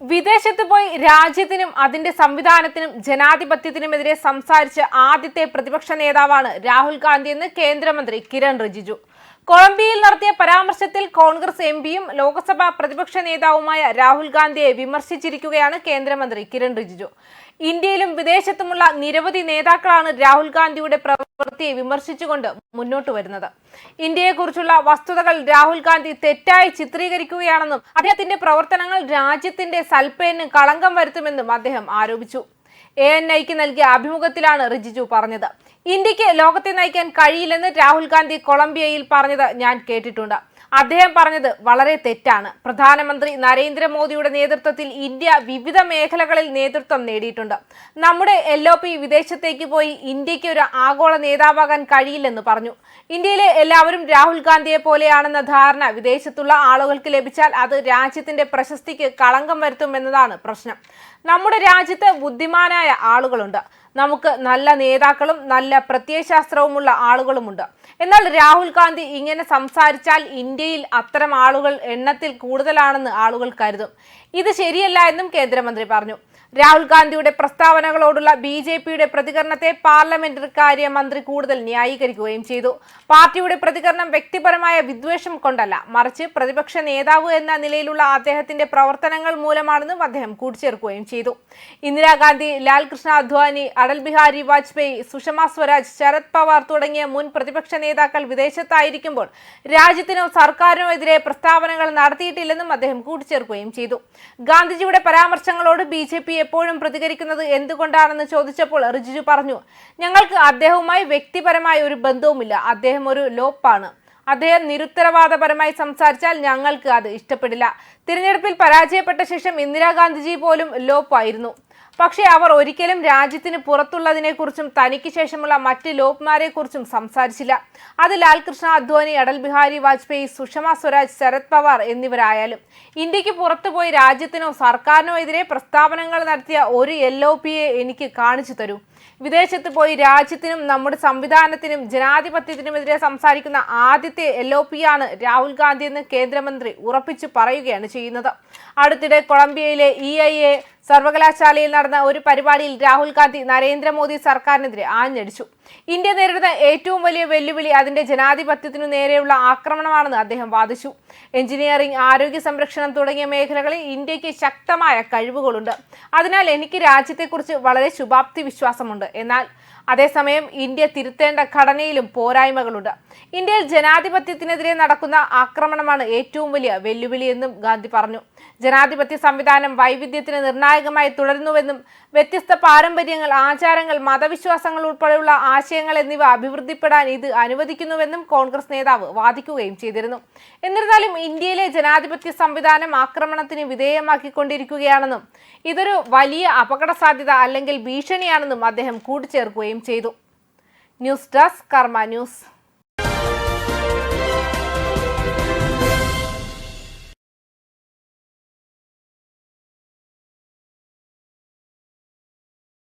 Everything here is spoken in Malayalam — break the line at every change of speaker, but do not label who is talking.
വിദേശത്ത് പോയി രാജ്യത്തിനും അതിന്റെ സംവിധാനത്തിനും ജനാധിപത്യത്തിനുമെതിരെ സംസാരിച്ച ആദ്യത്തെ പ്രതിപക്ഷ നേതാവാണ് രാഹുൽ ഗാന്ധി എന്ന് കേന്ദ്രമന്ത്രി കിരൺ റിജിജു. കൊളംബിയയിൽ നടത്തിയ പരാമർശത്തിൽ കോൺഗ്രസ് എം പിയും ലോക്സഭാ പ്രതിപക്ഷ നേതാവുമായ രാഹുൽ ഗാന്ധിയെ വിമർശിച്ചിരിക്കുകയാണ് കേന്ദ്രമന്ത്രി കിരൺ റിജിജു. ഇന്ത്യയിലും വിദേശത്തുമുള്ള നിരവധി നേതാക്കളാണ് രാഹുൽ ഗാന്ധിയുടെ പ്രവൃത്തിയെ വിമർശിച്ചുകൊണ്ട് മുന്നോട്ട് വരുന്നത്. ഇന്ത്യയെക്കുറിച്ചുള്ള വസ്തുതകൾ രാഹുൽ ഗാന്ധി തെറ്റായി ചിത്രീകരിക്കുകയാണെന്നും അദ്ദേഹത്തിന്റെ പ്രവർത്തനങ്ങൾ രാജ്യത്തിന്റെ സൽപ്പേന് കളങ്കം വരുത്തുമെന്നും അദ്ദേഹം ആരോപിച്ചു. എ എൻ ഐക്ക് നൽകിയ അഭിമുഖത്തിലാണ് റിജിജു പറഞ്ഞത്. ഇന്ത്യയ്ക്ക് ലോകത്തെ നയിക്കാൻ കഴിയില്ലെന്ന് രാഹുൽ ഗാന്ധി കൊളംബിയയിൽ പറഞ്ഞത് ഞാൻ കേട്ടിട്ടുണ്ട്. അദ്ദേഹം പറഞ്ഞത് വളരെ തെറ്റാണ്. പ്രധാനമന്ത്രി നരേന്ദ്രമോദിയുടെ നേതൃത്വത്തിൽ ഇന്ത്യ വിവിധ മേഖലകളിൽ നേതൃത്വം നേടിയിട്ടുണ്ട്. നമ്മുടെ എൽ ഒ പി വിദേശത്തേക്ക് പോയി ഇന്ത്യയ്ക്ക് ഒരു ആഗോള നേതാവാകാൻ കഴിയില്ലെന്ന് പറഞ്ഞു. ഇന്ത്യയിലെ എല്ലാവരും രാഹുൽ ഗാന്ധിയെ പോലെയാണെന്ന ധാരണ വിദേശത്തുള്ള ആളുകൾക്ക് ലഭിച്ചാൽ അത് രാജ്യത്തിന്റെ പ്രശസ്തിക്ക് കളങ്കം വരുത്തുമെന്നതാണ് പ്രശ്നം. നമ്മുടെ രാജ്യത്ത് ബുദ്ധിമാനായ ആളുകളുണ്ട്. നമുക്ക് നല്ല നേതാക്കളും നല്ല പ്രത്യയശാസ്ത്രവുമുള്ള ആളുകളുമുണ്ട്. എന്നാൽ രാഹുൽ ഗാന്ധി ഇങ്ങനെ സംസാരിച്ചാൽ ഇന്ത്യയിൽ അത്തരം ആളുകൾ എണ്ണത്തിൽ കൂടുതലാണെന്ന് ആളുകൾ കരുതും. ഇത് ശരിയല്ല എന്നും കേന്ദ്രമന്ത്രി പറഞ്ഞു. രാഹുൽ ഗാന്ധിയുടെ പ്രസ്താവനകളോടുള്ള ബി ജെ പിയുടെ പ്രതികരണത്തെ പാർലമെന്ററി കാര്യമന്ത്രി കൂടുതൽ ന്യായീകരിക്കുകയും ചെയ്തു. പാർട്ടിയുടെ പ്രതികരണം വ്യക്തിപരമായ വിദ്വേഷം കൊണ്ടല്ല മറിച്ച് പ്രതിപക്ഷ നേതാവ് എന്ന നിലയിലുള്ള അദ്ദേഹത്തിന്റെ പ്രവർത്തനങ്ങൾ മൂലമാണെന്നും അദ്ദേഹം കൂട്ടിച്ചേർക്കുകയും ചെയ്തു. ഇന്ദിരാഗാന്ധി ലാൽകൃഷ്ണ അദ്വാനി അടൽ ബിഹാരി വാജ്പേയി സുഷമ സ്വരാജ് ശരത് പവാർ തുടങ്ങിയ മുൻ പ്രതിപക്ഷ നേതാക്കൾ വിദേശത്തായിരിക്കുമ്പോൾ രാജ്യത്തിനോ സർക്കാരിനോ എതിരെ പ്രസ്താവനകൾ നടത്തിയിട്ടില്ലെന്നും അദ്ദേഹം കൂട്ടിച്ചേർക്കുകയും ചെയ്തു. ഗാന്ധിജിയുടെ പരാമർശങ്ങളോട് ബി ജെ പി എപ്പോഴും പ്രതികരിക്കുന്നത് എന്തുകൊണ്ടാണെന്ന് ചോദിച്ചപ്പോൾ റിജിജു പറഞ്ഞു ഞങ്ങൾക്ക് അദ്ദേഹവുമായി വ്യക്തിപരമായ ഒരു ബന്ധവുമില്ല അദ്ദേഹം ഒരു ലോപ്പാണ്. അദ്ദേഹം നിരുത്തരവാദപരമായി സംസാരിച്ചാൽ ഞങ്ങൾക്ക് അത് ഇഷ്ടപ്പെടില്ല. തിരഞ്ഞെടുപ്പിൽ പരാജയപ്പെട്ട ശേഷം ഇന്ദിരാഗാന്ധിജി പോലും ലോപ്പായിരുന്നു. പക്ഷേ അവർ ഒരിക്കലും രാജ്യത്തിന് പുറത്തുള്ളതിനെക്കുറിച്ചും തനിക്ക് ശേഷമുള്ള മറ്റ് ലോക്മാരെക്കുറിച്ചും സംസാരിച്ചില്ല. അത് ലാൽകൃഷ്ണ അദ്വാനി അടൽ ബിഹാരി വാജ്പേയി സുഷമ സ്വരാജ് ശരത് പവാർ എന്നിവരായാലും ഇന്ത്യയ്ക്ക് പുറത്തുപോയി രാജ്യത്തിനോ സർക്കാരിനോ എതിരെ പ്രസ്താവനകൾ നടത്തിയ ഒരു എൽ ഒ പിയെ എനിക്ക് കാണിച്ചു തരൂ. വിദേശത്ത് പോയി രാജ്യത്തിനും നമ്മുടെ സംവിധാനത്തിനും ജനാധിപത്യത്തിനുമെതിരെ സംസാരിക്കുന്ന ആദ്യത്തെ എൽ ഒ പി ആണ് രാഹുൽ ഗാന്ധി എന്ന് കേന്ദ്രമന്ത്രി ഉറപ്പിച്ചു പറയുകയാണ് ചെയ്യുന്നത്. അടുത്തിടെ കൊളംബിയയിലെ ഇ ഐ എ സർവകലാശാലയിൽ നടന്ന ഒരു പരിപാടിയിൽ രാഹുൽ ഗാന്ധി നരേന്ദ്രമോദി സർക്കാരിനെതിരെ ആഞ്ഞടിച്ചു. ഇന്ത്യ നേരിടുന്ന ഏറ്റവും വലിയ വെല്ലുവിളി അതിന്റെ ജനാധിപത്യത്തിനു നേരെയുള്ള ആക്രമണമാണെന്ന് അദ്ദേഹം വാദിച്ചു. എഞ്ചിനീയറിംഗ് ആരോഗ്യ സംരക്ഷണം തുടങ്ങിയ മേഖലകളിൽ ഇന്ത്യയ്ക്ക് ശക്തമായ കഴിവുകളുണ്ട്. അതിനാൽ എനിക്ക് രാജ്യത്തെക്കുറിച്ച് വളരെ ശുഭാപ്തി വിശ്വാസമുണ്ട്. എന്നാൽ അതേസമയം ഇന്ത്യ തിരുത്തേണ്ട ഘടനയിലും പോരായ്മകളുണ്ട്. ഇന്ത്യയിൽ ജനാധിപത്യത്തിനെതിരെ നടക്കുന്ന ആക്രമണമാണ് ഏറ്റവും വലിയ വെല്ലുവിളിയെന്നും ഗാന്ധി പറഞ്ഞു. ജനാധിപത്യ സംവിധാനം വൈവിധ്യത്തിന് നിർണായകമായി തുടരുന്നുവെന്നും വ്യത്യസ്ത പാരമ്പര്യങ്ങൾ ആചാരങ്ങൾ മതവിശ്വാസങ്ങൾ ഉൾപ്പെടെയുള്ള ആശയങ്ങൾ എന്നിവ അഭിവൃദ്ധിപ്പെടാൻ ഇത് അനുവദിക്കുന്നുവെന്നും കോൺഗ്രസ് നേതാവ് വാദിക്കുകയും ചെയ്തിരുന്നു. എന്നിരുന്നാലും ഇന്ത്യയിലെ ജനാധിപത്യ സംവിധാനം ആക്രമണത്തിന് വിധേയമാക്കിക്കൊണ്ടിരിക്കുകയാണെന്നും ഇതൊരു വലിയ അപകട സാധ്യത അല്ലെങ്കിൽ ഭീഷണിയാണെന്നും അദ്ദേഹം കൂട്ടിച്ചേർക്കുകയും ചെയ്തു. News desk Karma news.